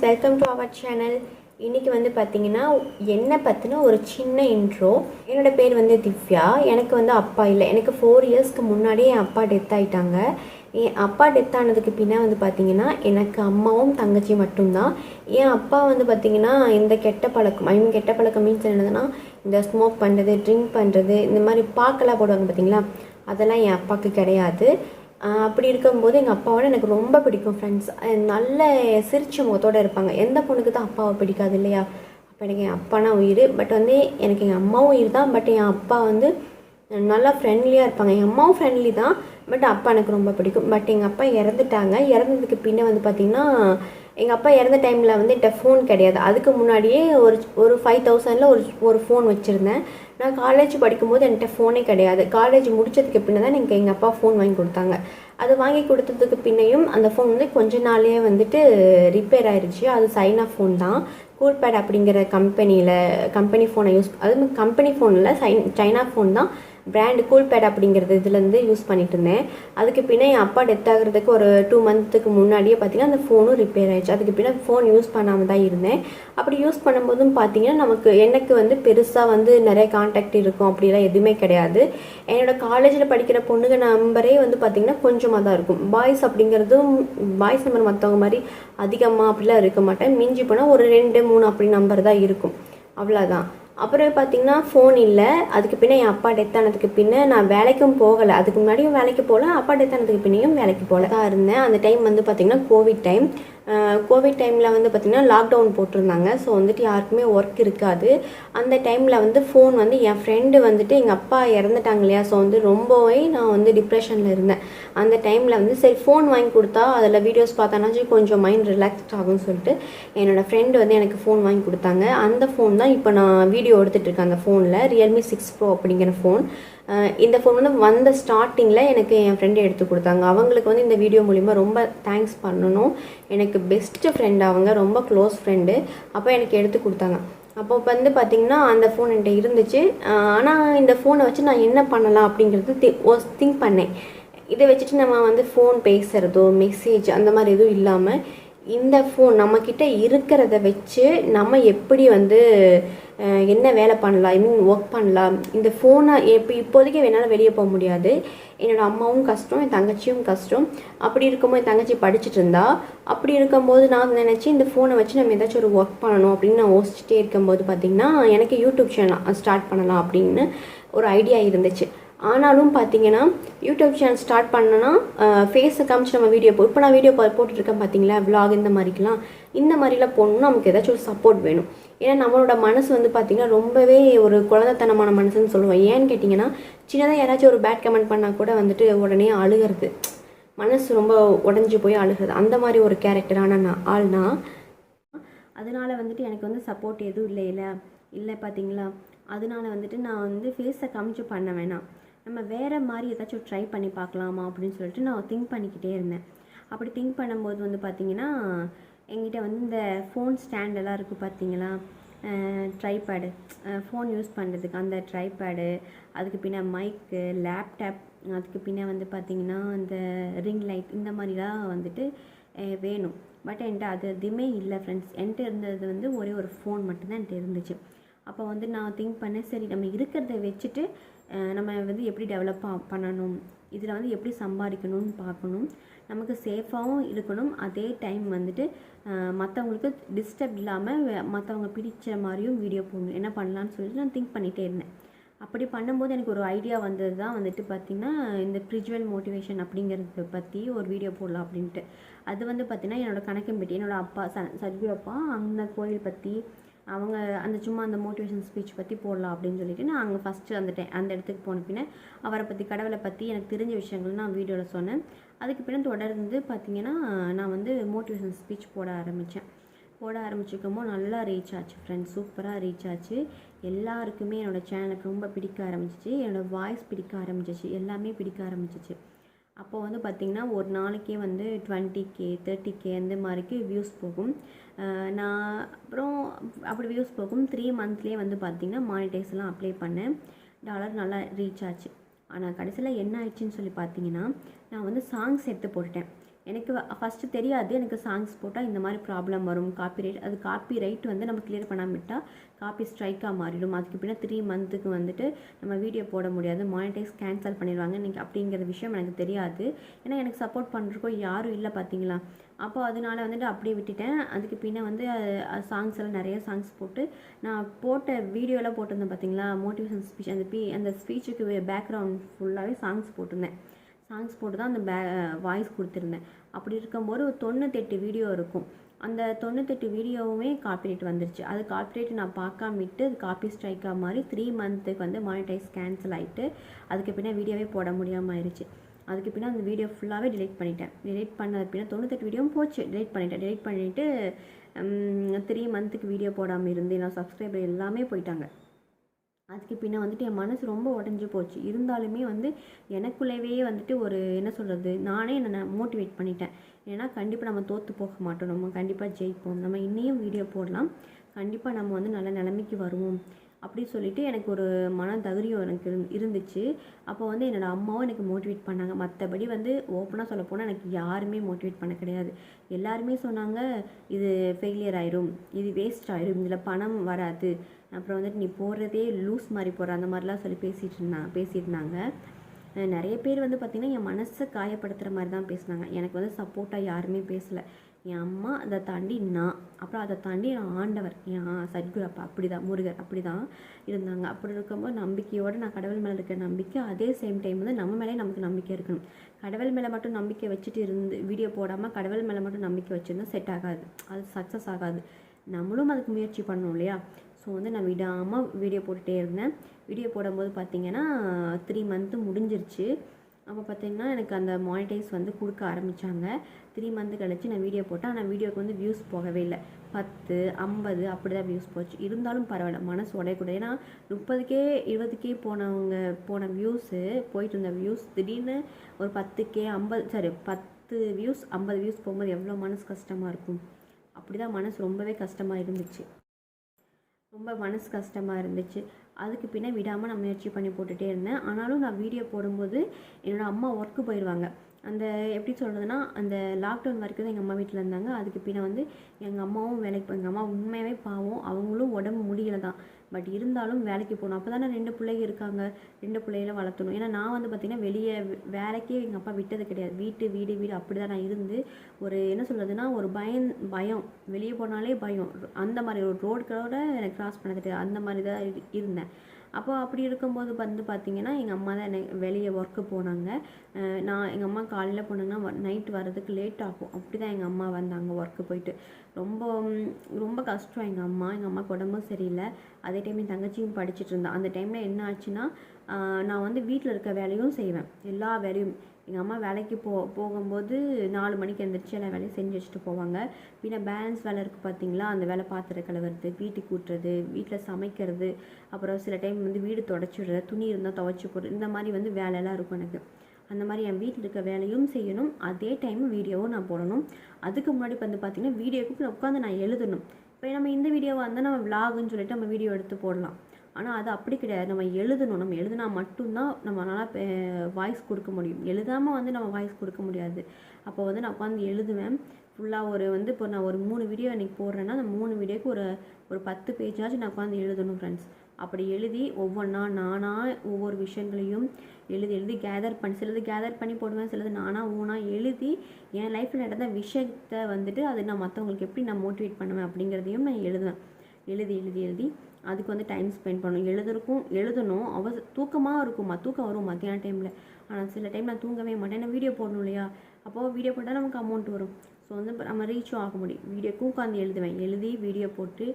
Friends welcome to our channel இன்றைக்கி வந்து பார்த்தீங்கன்னா என்னை பற்றின ஒரு சின்ன இன்ட்ரோ என்னோடய பேர் வந்து திவ்யா. எனக்கு வந்து அப்பா இல்லை. எனக்கு ஃபோர் இயர்ஸ்க்கு முன்னாடியே என் அப்பா டெத் ஆகிட்டாங்க என் அப்பா டெத் ஆனதுக்கு பின்னா வந்து பார்த்தீங்கன்னா எனக்கு அம்மாவும் தங்கச்சி மட்டும்தான். என் அப்பா வந்து பார்த்தீங்கன்னா இந்த கெட்ட பழக்கம் ஐ மீன் கெட்ட பழக்கம் மீன்ஸ் என்னதுன்னா இந்த ஸ்மோக் பண்ணுறது ட்ரிங்க் பண்ணுறது இந்த மாதிரி பாக்கெல்லாம் போடுவாங்க பார்த்தீங்களா அதெல்லாம் என் அப்பாவுக்கு கிடையாது. அப்படி இருக்கும்போது எங்கள் அப்பாவோட எனக்கு ரொம்ப பிடிக்கும் ஃப்ரெண்ட்ஸ் நல்ல சிரிச்ச முகத்தோடு இருப்பாங்க. எந்த பொண்ணுக்கு தான் அப்பாவை பிடிக்காது இல்லையா? அப்போ எனக்கு என் அப்பானா உயிர். பட் வந்து எனக்கு எங்கள் அம்மாவும் உயிர் தான். பட் என் அப்பா வந்து நல்லா ஃப்ரெண்ட்லியாக இருப்பாங்க. என் அம்மாவும் ஃப்ரெண்ட்லி தான். பட் அப்பா எனக்கு ரொம்ப பிடிக்கும். பட் எங்கள் அப்பா இறந்துட்டாங்க. இறந்ததுக்கு பின்ன வந்து பார்த்திங்கன்னா எங்கள் அப்பா இறந்த டைமில் வந்து என்கிட்ட ஃபோன் கிடையாது. அதுக்கு முன்னாடியே ஒரு ஒரு ஃபைவ் தௌசண்டில் ஒரு ஒரு ஃபோன் வச்சுருந்தேன். நான் காலேஜ் படிக்கும்போது என்கிட்ட ஃபோனே கிடையாது. காலேஜ் முடிச்சதுக்கு பின்னே தான் எனக்கு எங்கள் அப்பா ஃபோன் வாங்கி கொடுத்தாங்க. அது வாங்கி கொடுத்ததுக்கு பின்னையும் அந்த ஃபோன் வந்து கொஞ்ச நாளே வந்துட்டு ரிப்பேர் ஆயிடுச்சு அது சைனா ஃபோன் தான். கூல்பேட் அப்படிங்கிற கம்பெனியில் கம்பெனி ஃபோனை யூஸ் அது கம்பெனி ஃபோனில் சைன் சைனா ஃபோன் தான். பிராண்டு கூல்பேட் அப்படிங்கிறது இதுலேருந்து யூஸ் பண்ணிட்டு இருந்தேன். அதுக்கு பின்னே என் அப்பா டெத் ஆகிறதுக்கு ஒரு டூ மந்த்துக்கு முன்னாடியே பார்த்தீங்கன்னா அந்த ஃபோனும் ரிப்பேர் ஆயிடுச்சு. அதுக்கு பின்னே ஃபோன் யூஸ் பண்ணாமல் தான் இருந்தேன். அப்படி யூஸ் பண்ணும்போதும் பார்த்தீங்கன்னா நமக்கு எனக்கு வந்து பெருசாக வந்து நிறைய காண்டாக்ட் இருக்கும். அப்படிலாம் எதுவுமே கிடையாது. என்னோட காலேஜில் படிக்கிற பொண்ணுங்க நம்பரே வந்து பார்த்திங்கன்னா கொஞ்சமாக தான் இருக்கும். பாய்ஸ் அப்படிங்கிறதும் பாய்ஸ் நம்பர் மற்றவங்க மாதிரி அதிகமாக அப்படிலாம் இருக்க மாட்டேன். மிஞ்சி போனால் ஒரு ரெண்டு மூணு அப்படி நம்பர் தான் இருக்கும். அவ்வளோதான் அப்புறம் பார்த்தீங்கன்னா ஃபோன் இல்லை. அதுக்கு பின்ன என் அப்பா டெத் ஆனதுக்கு பின்ன நான் வேலைக்கும் போகலை. அதுக்கு முன்னாடியும் வேலைக்கு போகல அப்பா டெத் ஆனதுக்கு பின்னையும் வேலைக்கு போகல தான் இருந்தேன். அந்த டைம் வந்து பார்த்திங்கன்னா கோவிட் டைம் கோவிட் டைமில் வந்து பார்த்திங்கன்னா லாக்டவுன் போட்டிருந்தாங்க. ஸோ வந்துட்டு யாருக்குமே ஒர்க் இருக்காது. அந்த டைமில் வந்து ஃபோன் வந்து என் ஃப்ரெண்டு வந்துட்டு எங்கள் அப்பா இறந்துட்டாங்க இல்லையா? ஸோ வந்து ரொம்பவே நான் வந்து டிப்ரெஷனில் இருந்தேன். அந்த டைமில் வந்து சரி ஃபோன் வாங்கி கொடுத்தா அதில் வீடியோஸ் பார்த்தானாச்சும் கொஞ்சம் மைண்ட் ரிலாக்ஸ்ட் ஆகும்னு சொல்லிட்டு என்னோடய ஃப்ரெண்டு வந்து எனக்கு ஃபோன் வாங்கி கொடுத்தாங்க. அந்த ஃபோன் தான் இப்போ நான் வீடியோ எடுத்துகிட்டு இருக்கேன் அந்த ஃபோனில் ரியல்மி சிக்ஸ் ப்ரோ அப்படிங்கிற ஃபோன் இந்த ஃபோன் வந்து வந்த ஸ்டார்டிங்கில் எனக்கு என் ஃப்ரெண்டு எடுத்து கொடுத்தாங்க. அவங்களுக்கு வந்து இந்த வீடியோ மூலிமா ரொம்ப தேங்க்ஸ் பண்ணணும். எனக்கு பெஸ்ட்டு ஃப்ரெண்டு அவங்க ரொம்ப க்ளோஸ் ஃப்ரெண்டு அப்போ எனக்கு எடுத்து கொடுத்தாங்க. அப்போ வந்து பார்த்திங்கன்னா அந்த ஃபோன் என்கிட்ட இருந்துச்சு. ஆனால் இந்த ஃபோனை வச்சு நான் என்ன பண்ணலாம் அப்படிங்கிறது திங்க் பண்ணேன். இதை வச்சுட்டு நம்ம வந்து ஃபோன் பேசுகிறதோ மெசேஜ் அந்த மாதிரி எதுவும் இல்லாமல் இந்த ஃபோன் நம்மக்கிட்ட இருக்கிறத வச்சு நம்ம எப்படி வந்து என்ன வேலை பண்ணலாம்? ஐ மீன் ஒர்க் பண்ணலாம். இந்த ஃபோனை இப்போ இப்போதைக்கு என்னால் வெளியே போக முடியாது. என்னோடய அம்மாவும் கஷ்டம் என் தங்கச்சியும் கஷ்டம். அப்படி இருக்கும்போது என் தங்கச்சி படிச்சுட்டு இருந்தா அப்படி இருக்கும்போது நான் நினச்சி இந்த ஃபோனை வச்சு நம்ம ஏதாச்சும் ஒரு ஒர்க் பண்ணணும் அப்படின்னு நான் யோசிச்சுட்டே இருக்கும்போது பார்த்திங்கன்னா எனக்கு யூடியூப் சேனல் ஸ்டார்ட் பண்ணலாம் அப்படின்னு ஒரு ஐடியா இருந்துச்சு. ஆனாலும் பார்த்தீங்கன்னா யூடியூப் சேனல் ஸ்டார்ட் பண்ணனா ஃபேஸை காமிச்சு நம்ம வீடியோ போ இப்போ நான் வீடியோ போட்டுட்ருக்கேன் பார்த்தீங்களா விலாக் இந்த மாதிரிக்கெலாம் இந்த மாதிரிலாம் போடணும்னா நமக்கு ஏதாச்சும் ஒரு சப்போர்ட் வேணும். ஏன்னா நம்மளோட மனசு வந்து பார்த்திங்கன்னா ரொம்பவே ஒரு குழந்தைத்தனமான மனசுன்னு சொல்லுவோம். ஏன்னு கேட்டிங்கன்னா சின்னதாக யாராச்சும் ஒரு பேட் கமெண்ட் பண்ணால் கூட வந்துட்டு உடனே அழுகிறது. மனசு ரொம்ப உடஞ்சி போய் அழுகிறது. அந்த மாதிரி ஒரு கேரக்டரான நான் ஆள்னா அதனால் வந்துட்டு எனக்கு வந்து சப்போர்ட் எதுவும் இல்லை இல்லை இல்லை பார்த்தீங்களா அதனால வந்துட்டு நான் வந்து ஃபேஸை காமிச்சு பண்ண வேணாம். நம்ம வேறு மாதிரி ஏதாச்சும் ட்ரை பண்ணி பார்க்கலாமா அப்படின்னு சொல்லிட்டு நான் திங்க் பண்ணிக்கிட்டே இருந்தேன். அப்படி திங்க் பண்ணும்போது வந்து பார்த்திங்கன்னா எங்கிட்ட வந்து இந்த ஃபோன் ஸ்டாண்டெல்லாம் இருக்குது பார்த்தீங்களா? ட்ரைபேடு ஃபோன் யூஸ் பண்ணுறதுக்கு அந்த ட்ரைபேடு அதுக்கு பின்ன மைக்கு லேப்டாப் அதுக்கு பின்ன வந்து பார்த்திங்கன்னா அந்த ரிங் லைட் இந்த மாதிரிலாம் வந்துட்டு வேணும். பட் என்கிட்ட அது எதுவுமே இல்லை ஃப்ரெண்ட்ஸ் என்கிட்ட இருந்தது வந்து ஒரே ஒரு ஃபோன் மட்டும்தான் என்கிட்ட இருந்துச்சு. அப்போ வந்து நான் திங்க் பண்ணேன். சரி நம்ம இருக்கிறத வச்சுட்டு நம்ம வந்து எப்படி டெவலப் பண்ணணும்? இதில் வந்து எப்படி சம்பாதிக்கணும்னு பார்க்கணும். நமக்கு சேஃபாகவும் இருக்கணும். அதே டைம் வந்துட்டு மற்றவங்களுக்கு டிஸ்டர்ப் இல்லாமல் மற்றவங்க பிடிச்ச மாதிரியும் வீடியோ போடணும். என்ன பண்ணலான்னு சொல்லிட்டு நான் திங்க் பண்ணிகிட்டே இருந்தேன். அப்படி பண்ணும்போது எனக்கு ஒரு ஐடியா வந்தது தான் வந்துட்டு பார்த்திங்கன்னா இந்த ஸ்பிரிச்சுவல் மோட்டிவேஷன் அப்படிங்கிறத பற்றி ஒரு வீடியோ போடலாம் அப்படின்ட்டு. அது வந்து பார்த்திங்கன்னா என்னோடய கணக்கம்பட்டி என்னோடய அப்பா ச சத்கு அப்பா அந்த கோயில் பற்றி அவங்க அந்த சும்மா அந்த மோட்டிவேஷன் ஸ்பீச் பற்றி போடலாம் அப்படின்னு சொல்லிட்டு நான் அங்கே ஃபஸ்ட்டு அந்த டை அந்த இடத்துக்கு போன பின்ன அவரை பற்றி கடவுளை பற்றி எனக்கு தெரிஞ்ச விஷயங்கள் நான் வீடியோவில் சொன்னேன். அதுக்கு பின்ன தொடர்ந்து பார்த்திங்கன்னா நான் வந்து மோட்டிவேஷன் ஸ்பீச் போட ஆரம்பித்தேன் போட ஆரம்பிச்சிருக்கமோ நல்லா ரீச் ஆச்சு ஃப்ரெண்ட்ஸ் சூப்பராக ரீச் ஆச்சு. எல்லாருக்குமே என்னோடய சேனலுக்கு ரொம்ப பிடிக்க ஆரம்பிச்சிச்சு. என்னோடய வாய்ஸ் பிடிக்க ஆரம்பிச்சிச்சு. எல்லாமே பிடிக்க ஆரம்பிச்சிச்சு. அப்போது வந்து பார்த்திங்கன்னா ஒரு நாளைக்கே வந்து டுவெண்ட்டி கே தேர்ட்டி கே அந்த மாதிரிக்கு வியூஸ் போகும். நான் அப்புறம் அப்படி வியூஸ் போகும் த்ரீ மந்த்லேயே வந்து பார்த்திங்கன்னா மானிட்டைஸ்லாம் அப்ளை பண்ணேன். டாலர் நல்லா ரீச் ஆச்சு. ஆனால் கடைசியில் என்ன ஆயிடுச்சுன்னு சொல்லி பார்த்தீங்கன்னா நான் வந்து சாங்ஸ் எடுத்து போட்டுட்டேன். எனக்கு ஃபஸ்ட்டு தெரியாது. எனக்கு சாங்ஸ் போட்டால் இந்த மாதிரி ப்ராப்ளம் வரும். காப்பி ரைட் அது காப்பி ரைட் வந்து நம்ம கிளியர் பண்ணாம விட்டால் காப்பி ஸ்ட்ரைக்காக மாறிடும். அதுக்கு பின்ன த்ரீ மந்த்துக்கு வந்துட்டு நம்ம வீடியோ போட முடியாது. மானிட்டைஸ் கேன்சல் பண்ணிடுவாங்க. நீங்கள் அப்படிங்கிற விஷயம் எனக்கு தெரியாது. ஏன்னா எனக்கு சப்போர்ட் பண்ணுறக்கோ யாரும் இல்லை பார்த்தீங்களா அப்போ அதனால வந்துட்டு அப்படியே விட்டுட்டேன். அதுக்கு பின்னே வந்து சாங்ஸ் எல்லாம் நிறைய சாங்ஸ் போட்டு நான் போட்ட வீடியோலாம் போட்டிருந்தேன் பார்த்தீங்களா மோட்டிவேஷன் ஸ்பீச் அந்த பி அந்த ஸ்பீச்சுக்கு பேக்ரவுண்ட் ஃபுல்லாகவே சாங்ஸ் போட்டிருந்தேன். சாங்ஸ் போட்டு தான் அந்த பே வாய்ஸ் கொடுத்துருந்தேன். அப்படி இருக்கும்போது ஒரு தொண்ணூத்தெட்டு வீடியோ இருக்கும். அந்த தொண்ணூத்தெட்டு வீடியோவுமே காப்பிரைட் வந்துருச்சு. அது காப்பிரைட் நான் பார்க்காம விட்டு அது காப்பி ஸ்ட்ரைக்காக மாதிரி த்ரீ மந்த்துக்கு வந்து மானிட்டைஸ் கேன்சல் ஆகிட்டு அதுக்கு பின்னே வீடியோவே போட முடியாமல் ஆயிடுச்சு அதுக்கு பின்னா அந்த வீடியோ ஃபுல்லாகவே டிலீட் பண்ணிட்டேன். டிலீட் பண்ணது பின்னா தொண்ணூத்தெட்டு வீடியோவும் போச்சு. டிலீட் பண்ணிட்டேன். டிலீட் பண்ணிவிட்டு த்ரீ மந்த்துக்கு வீடியோ போடாமல் இருந்து நான் சப்ஸ்கிரைபர் எல்லாமே போயிட்டாங்க. அதுக்கு பின்ன வந்துட்டு என் மனசு ரொம்ப உடஞ்சி போச்சு. இருந்தாலுமே வந்து எனக்குள்ளேவே வந்துட்டு ஒரு என்ன சொல்கிறது நானே என்னை மோட்டிவேட் பண்ணிட்டேன். ஏன்னா கண்டிப்பாக நம்ம தோற்று போக மாட்டோம். நம்ம கண்டிப்பாக ஜெயிப்போம். நம்ம இன்னையும் வீடியோ போடலாம். கண்டிப்பாக நம்ம வந்து நல்ல நிலைமைக்கு வருவோம். அப்படி சொல்லிட்டு எனக்கு ஒரு மன தைரியம் எனக்கு இருந்துச்சு. அப்போ வந்து என்னோடய அம்மாவும் எனக்கு மோட்டிவேட் பண்ணாங்க. மற்றபடி வந்து ஓப்பனாக சொல்ல போனால் எனக்கு யாருமே மோட்டிவேட் பண்ண கிடையாது. எல்லாருமே சொன்னாங்க இது ஃபெயிலியர் ஆயிரும். இது வேஸ்ட் ஆயிரும். இதில் பணம் வராது. அப்புறம் வந்துட்டு நீ போடுறதே லூஸ் மாதிரி போடுற அந்த மாதிரிலாம் சொல்லி பேசிகிட்டு இருந்தாங்க பேசியிருந்தாங்க. நிறைய பேர் வந்து பார்த்திங்கன்னா என் மனசை காயப்படுத்துகிற மாதிரி தான் பேசுனாங்க. எனக்கு வந்து சப்போர்ட்டாக யாருமே பேசலை. என் அம்மா அதை தாண்டி நான். அப்புறம் அதை தாண்டி என் ஆண்டவர் என் சத்குரு அப்பா அப்படி தான் முருகர் அப்படி தான் இருந்தாங்க. அப்படி இருக்கும்போது நம்பிக்கையோடு நான் கடவுள் மேலே இருக்கிற நம்பிக்கை அதே சேம் டைம் வந்து நம்ம மேலே நமக்கு நம்பிக்கை இருக்கணும். கடவுள் மேலே மட்டும் நம்பிக்கை வச்சுட்டு இருந்து வீடியோ போடாமல் கடவுள் மேலே மட்டும் நம்பிக்கை வச்சுருந்தா செட் ஆகாது. அது சக்ஸஸ் ஆகாது. நம்மளும் அதுக்கு முயற்சி பண்ணணும் இல்லையா? ஸோ வந்து நான் விடாமல் வீடியோ போட்டுகிட்டே இருந்தேன். வீடியோ போடும்போது பார்த்தீங்கன்னா த்ரீ மந்த்து முடிஞ்சிருச்சு. அப்போ பார்த்தீங்கன்னா எனக்கு அந்த மானிட்டைஸ் வந்து கொடுக்க ஆரம்பித்தாங்க த்ரீ மந்த்து கழிச்சு நான் வீடியோ போட்டேன். ஆனால் வீடியோக்கு வந்து வியூஸ் போகவே இல்லை. பத்து ஐம்பது அப்படி தான் வியூஸ் போச்சு. இருந்தாலும் பரவாயில்ல. மனசு உடையக்கூடாது. ஏன்னா முப்பதுக்கே இருபதுக்கே போனவங்க போன வியூஸு போயிட்டு இருந்த வியூஸ் திடீர்னு ஒரு பத்துக்கே ஐம்பது சாரி பத்து வியூஸ் ஐம்பது வியூஸ் போகும்போது எவ்வளோ மனசு கஷ்டமாக இருக்கும்? அப்படி தான் மனசு ரொம்பவே கஷ்டமாக இருந்துச்சு. ரொம்ப மனசு கஷ்டமாக இருந்துச்சு. அதுக்கு பின்னே விடாமல் நான் முயற்சி பண்ணி போட்டுகிட்டே இருந்தேன். ஆனாலும் நான் வீடியோ போடும்போது என்னோடய அம்மா ஒர்க்கு போயிடுவாங்க அந்த எப்படி சொல்கிறதுனா அந்த லாக்டவுன் வரைக்கும் தான் எங்கள் அம்மா வீட்டில் இருந்தாங்க. அதுக்கு பின்னே வந்து எங்கள் அம்மாவும் வேலைக்கு போ எங்கள் அம்மா உண்மையாகவே பாவம். அவங்களும் உடம்பு முடியல தான். பட் இருந்தாலும் வேலைக்கு போகணும். அப்போ தானே ரெண்டு பிள்ளைங்க இருக்காங்க. ரெண்டு பிள்ளைகளை வளர்த்தணும். ஏன்னா நான் வந்து பார்த்திங்கன்னா வெளியே வேலைக்கே எங்கள் அப்பா விட்டது கிடையாது. வீட்டு வீடு வீடு அப்படி தான் நான் இருந்து ஒரு என்ன சொல்கிறதுனா ஒரு பயம் பயம். வெளியே போனாலே பயம். அந்த மாதிரி ஒரு ரோடு கூட எனக்கு கிராஸ் பண்ண தெரியாது அந்த மாதிரி தான் இரு- இருந்தேன். அப்போ அப்படி இருக்கும்போது வந்து பார்த்திங்கன்னா எங்கள் அம்மா தான் என்னை வெளியே ஒர்க்கு போனாங்க. நான் எங்கள் அம்மா காலையில் போனாங்கன்னா நைட் வர்றதுக்கு லேட் ஆகும். அப்படி தான் எங்கள் அம்மா வந்தாங்க ஒர்க்கு போயிட்டு. ரொம்ப ரொம்ப கஷ்டம் எங்கள் அம்மா. எங்கள் அம்மாவுக்கு உடம்பும் சரியில்லை. அதே டைம் என் தங்கச்சியும் படிச்சுட்டு இருந்தான் அந்த டைமில் என்ன ஆச்சுன்னா நான் வந்து வீட்டில் இருக்க வேலையும் செய்வேன். எல்லா வேலையும் எங்கள் அம்மா வேலைக்கு போ போகும்போது நாலு மணிக்கு எழுந்திரிச்சு எல்லா வேலையும் செஞ்சு வச்சுட்டு போவாங்க. பின்ன பேலன்ஸ் வேலை இருக்குது பார்த்தீங்களா அந்த வேலை பாத்திரம் கழுவுறது வீட்டுக்கு கூட்டுறது வீட்டில் சமைக்கிறது அப்புறம் சில டைம் வந்து வீடு தொடச்சி விடுறது துணி இருந்தால் துவைச்சி போடுறது இந்த மாதிரி வந்து வேலையெல்லாம் இருக்கும் எனக்கு. அந்த மாதிரி என் வீட்டில் இருக்க வேலையும் செய்யணும். அதே டைம் வீடியோவும் நான் போடணும். அதுக்கு முன்னாடி வந்து பார்த்திங்கன்னா வீடியோக்கு நான் உட்காந்து நான் எழுதணும். இப்போ நம்ம இந்த வீடியோவாக இருந்தால் நம்ம விலாகுன்னு சொல்லிட்டு நம்ம வீடியோ எடுத்து போடலாம். ஆனால் அது அப்படி கிடையாது. நம்ம எழுதணும். நம்ம எழுதினா மட்டும்தான் நம்மளால் வாய்ஸ் கொடுக்க முடியும். எழுதாமல் வந்து நம்ம வாய்ஸ் கொடுக்க முடியாது. அப்போ வந்து நான் உட்காந்து எழுதுவேன். ஃபுல்லாக ஒரு வந்து இப்போ நான் ஒரு மூணு வீடியோ இன்றைக்கி போடுறேன்னா அந்த மூணு வீடியோக்கு ஒரு ஒரு பத்து பேஜாச்சும் நான் உட்காந்து எழுதணும் ஃப்ரெண்ட்ஸ் அப்படி எழுதி ஒவ்வொன்றா நானாக ஒவ்வொரு விஷயங்களையும் எழுதி எழுதி கேதர் பண்ணி சிலது கேதர் பண்ணி போடுவேன் சிலது நானாக ஓனாக எழுதி என் லைஃப்பில் நடந்த விஷயத்தை வந்துட்டு அது நான் மற்றவங்களுக்கு எப்படி நான் மோட்டிவேட் பண்ணுவேன் அப்படிங்கிறதையும் நான் எழுதுவேன். எழுதி எழுதி எழுதி. அதுக்கு வந்து டைம் ஸ்பெண்ட் பண்ணணும். எழுதுறக்கும் எழுதணும். அவ தூக்கமாக இருக்குமா தூக்கம் வரும் மத்தியான டைமில் ஆனால் சில டைம் நான் தூங்கவே மாட்டேன். ஏன்னா வீடியோ போடணும் இல்லையா? அப்போது வீடியோ போட்டால் நமக்கு அமௌண்ட் வரும். ஸோ வந்து நம்ம ரீச்சும் ஆக முடியும். வீடியோக்கும் உட்காந்து எழுதுவேன். எழுதி வீடியோ போட்டு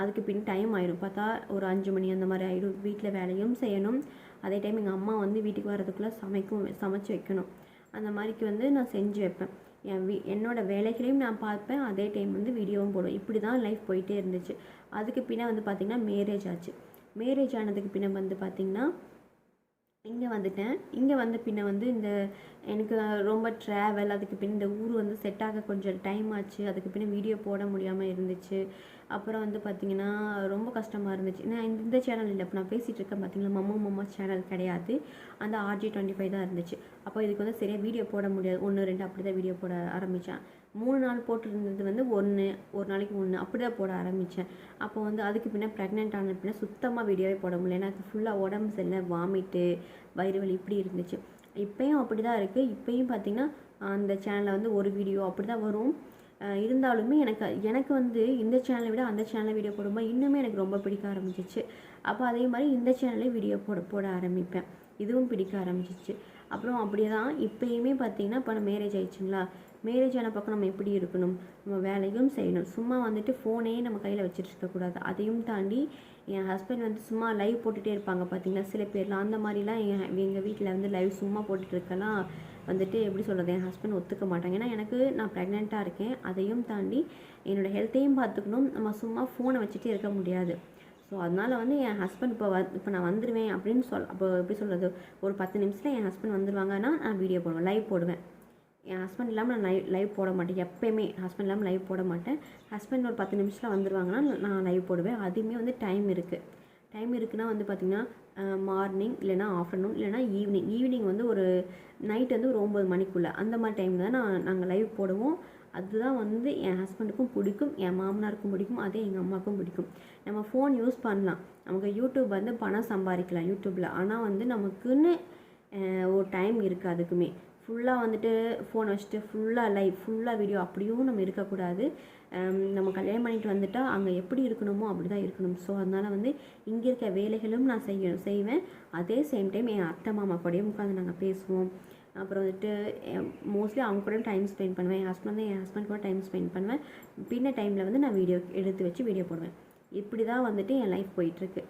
அதுக்கு பின் டைம் ஆயிடும் பார்த்தா ஒரு அஞ்சு மணி அந்த மாதிரி ஆகிடும் வீட்டில் வேலையும் செய்யணும். அதே டைம் எங்கள் அம்மா வந்து வீட்டுக்கு வர்றதுக்குள்ளே சமைக்கும் சமைச்சு வைக்கணும். அந்த மாதிரிக்கு வந்து நான் செஞ்சு வைப்பேன். என் வீ என்னோட வேலைகளையும் நான் பார்ப்பேன். அதே டைம் வந்து வீடியோவும் போடுவேன். இப்படி தான் லைஃப் போயிட்டே இருந்துச்சு. அதுக்கு பின்னே வந்து பார்த்திங்கன்னா மேரேஜ் ஆச்சு. மேரேஜ் ஆனதுக்கு பின்ன வந்து பார்த்திங்கன்னா இங்கே வந்துட்டேன். இங்கே வந்த பின்ன வந்து இந்த எனக்கு ரொம்ப ட்ராவல் அதுக்கு பின் இந்த ஊர் வந்து செட் ஆக கொஞ்சம் டைம் ஆச்சு. அதுக்கு பின்ன வீடியோ போட முடியாமல் இருந்துச்சு. அப்புறம் வந்து பார்த்திங்கன்னா ரொம்ப கஷ்டமாக இருந்துச்சு. நான் இந்த- இந்த சேனல் இல்லை இப்போ நான் பேசிகிட்டு இருக்கேன் பார்த்தீங்களா மம்மா மம்மா சேனல் கிடையாது. அந்த ஆர்ஜி டுவெண்ட்டி ஃபைவ் தான் இருந்துச்சு. அப்போ இதுக்கு வந்து சரியாக வீடியோ போட முடியாது. ஒன்று ரெண்டு அப்படி தான் வீடியோ போட ஆரம்பித்தேன் மூணு நாள் போட்டிருந்தது வந்து ஒன்று ஒரு நாளைக்கு ஒன்று அப்படி தான் போட ஆரம்பித்தேன் அப்போ வந்து அதுக்கு பின்னே ப்ரெக்னென்ட் ஆன பின்ன சுத்தமாக வீடியோவே போட முடியல. எனக்கு ஃபுல்லாக உடம்பு சரியில்லை வாமிட்டு வயிறு வலி இப்படி இருந்துச்சு. இப்போயும் அப்படி தான் இருக்குது இப்போயும் பார்த்திங்கன்னா அந்த சேனலில் வந்து ஒரு வீடியோ அப்படி தான் வரும். இருந்தாலுமே எனக்கு எனக்கு வந்து இந்த சேனலை விட அந்த சேனலில் வீடியோ போடும்போது இன்னுமே எனக்கு ரொம்ப பிடிக்க ஆரம்பிச்சிச்சு. அப்போ அதே மாதிரி இந்த சேனல்லே வீடியோ போட போட ஆரம்பிப்பேன். இதுவும் பிடிக்க ஆரம்பிச்சிச்சு. அப்புறம் அப்படியே தான் இப்போயுமே பார்த்தீங்கன்னா இப்போ நம்ம மேரேஜ் ஆயிடுச்சுங்களா? மேரேஜ் ஆன பக்கம் நம்ம எப்படி இருக்கணும்? நம்ம வேலையும் செய்யணும். சும்மா வந்துட்டு ஃபோனே நம்ம கையில் வச்சுட்டு இருக்கக்கூடாது. அதையும் தாண்டி என் ஹஸ்பண்ட் வந்து சும்மா லைவ் போட்டுகிட்டே இருப்பாங்க பார்த்தீங்களா சில பேர்லாம். அந்த மாதிரிலாம் என் எங்கள் வீட்டில் வந்து லைவ் சும்மா போட்டுட்டு இருக்கலாம் வந்துட்டு எப்படி சொல்கிறது என் ஹஸ்பண்ட் ஒத்துக்க மாட்டாங்க. ஏன்னா எனக்கு நான் ப்ரெக்னெண்ட்டாக இருக்கேன். அதையும் தாண்டி என்னோடய ஹெல்த்தையும் பார்த்துக்கணும் நம்ம சும்மா ஃபோனை வச்சுட்டே இருக்க முடியாது. ஸோ அதனால் வந்து என் ஹஸ்பண்ட் இப்போ வ இப்போ நான் வந்துடுவேன் அப்படின்னு சொல் அப்போ எப்படி சொல்கிறது ஒரு பத்து நிமிஷத்தில் என் ஹஸ்பண்ட் வந்துடுவாங்கன்னா நான் வீடியோ போடுவேன் லைவ் போடுவேன். என் ஹஸ்பண்ட் இல்லாமல் நான் லைவ் லைவ் போட மாட்டேன். எப்பயுமே ஹஸ்பண்ட் இல்லாமல் லைவ் போட மாட்டேன். ஹஸ்பண்ட் ஒரு பத்து நிமிஷத்தில் வந்துடுவாங்கன்னா நான் லைவ் போடுவேன். அதுவுமே வந்து டைம் இருக்குது டைம் இருக்குன்னா வந்து பார்த்திங்கன்னா மார்னிங் இல்லைனா ஆஃப்டர்நூன் இல்லைனா ஈவினிங் ஈவினிங் வந்து ஒரு நைட் வந்து ஒரு ஒம்பது மணிக்குள்ளே. அந்த மாதிரி டைமில் தான் நான் நாங்கள் லைவ் போடுவோம். அதுதான் வந்து என் ஹஸ்பண்டுக்கும் பிடிக்கும். என் மாமனாருக்கும் பிடிக்கும். அதே எங்கள் அம்மாவுக்கும் பிடிக்கும். நம்ம ஃபோன் யூஸ் பண்ணலாம். நமக்கு யூடியூப் வந்து பணம் சம்பாதிக்கலாம் யூடியூப்பில் ஆனால் வந்து நமக்குன்னு ஒரு டைம் இருக்குது அதுக்குமே. ஃபுல்லாக வந்துட்டு ஃபோன் வச்சுட்டு ஃபுல்லாக லைவ் ஃபுல்லாக வீடியோ அப்படியும் நம்ம இருக்கக்கூடாது. நம்ம கல்யாணம் பண்ணிட்டு வந்துட்டால் அங்கே எப்படி இருக்கணுமோ அப்படி தான் இருக்கணும். ஸோ அதனால் வந்து இங்கே இருக்க வேலைகளும் நான் செய்ய செய்வேன். அதே சேம் டைம் என் அத்தை மாமா கூடயும் உட்காந்து நாங்கள் பேசுவோம். அப்புறம் வந்துட்டு மோஸ்ட்லி அவங்க கூட டைம் ஸ்பெண்ட் பண்ணுவேன். என் ஹஸ்பண்ட் என் ஹஸ்பண்ட் கூட டைம் ஸ்பெண்ட் பண்ணுவேன். பின்ன டைமில் வந்து நான் வீடியோ எடுத்து வச்சு வீடியோ போடுவேன். இப்படி தான் வந்துட்டு என் லைஃப் போயிட்டுருக்கு.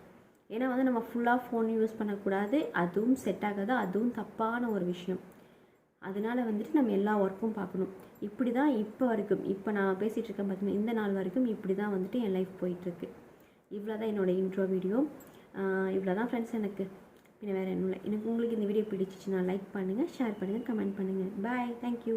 ஏன்னா வந்து நம்ம ஃபுல்லாக ஃபோன் யூஸ் பண்ணக்கூடாது. அதுவும் செட் ஆகாது. அதுவும் தப்பான ஒரு விஷயம். அதனால் வந்துட்டு நம்ம எல்லா ஒர்க்கும் பார்க்கணும். இப்படி தான் இப்போ வரைக்கும். இப்போ நான் பேசிகிட்டு இருக்கேன் பார்த்தீங்கன்னா இந்த நாள் வரைக்கும் இப்படி தான் வந்துட்டு என் லைஃப் போயிட்டுருக்கு. இவ்வளோ தான் என்னோடய இன்ட்ரோ வீடியோ இவ்வளோ தான் ஃப்ரெண்ட்ஸ் எனக்கு. பின்ன வேறு என்ன இல்லை. எனக்கு உங்களுக்கு இந்த வீடியோ பிடிச்சிச்சுன்னா லைக் பண்ணுங்கள் ஷேர் பண்ணுங்கள் கமெண்ட் பண்ணுங்கள் பாய் தேங்க்யூ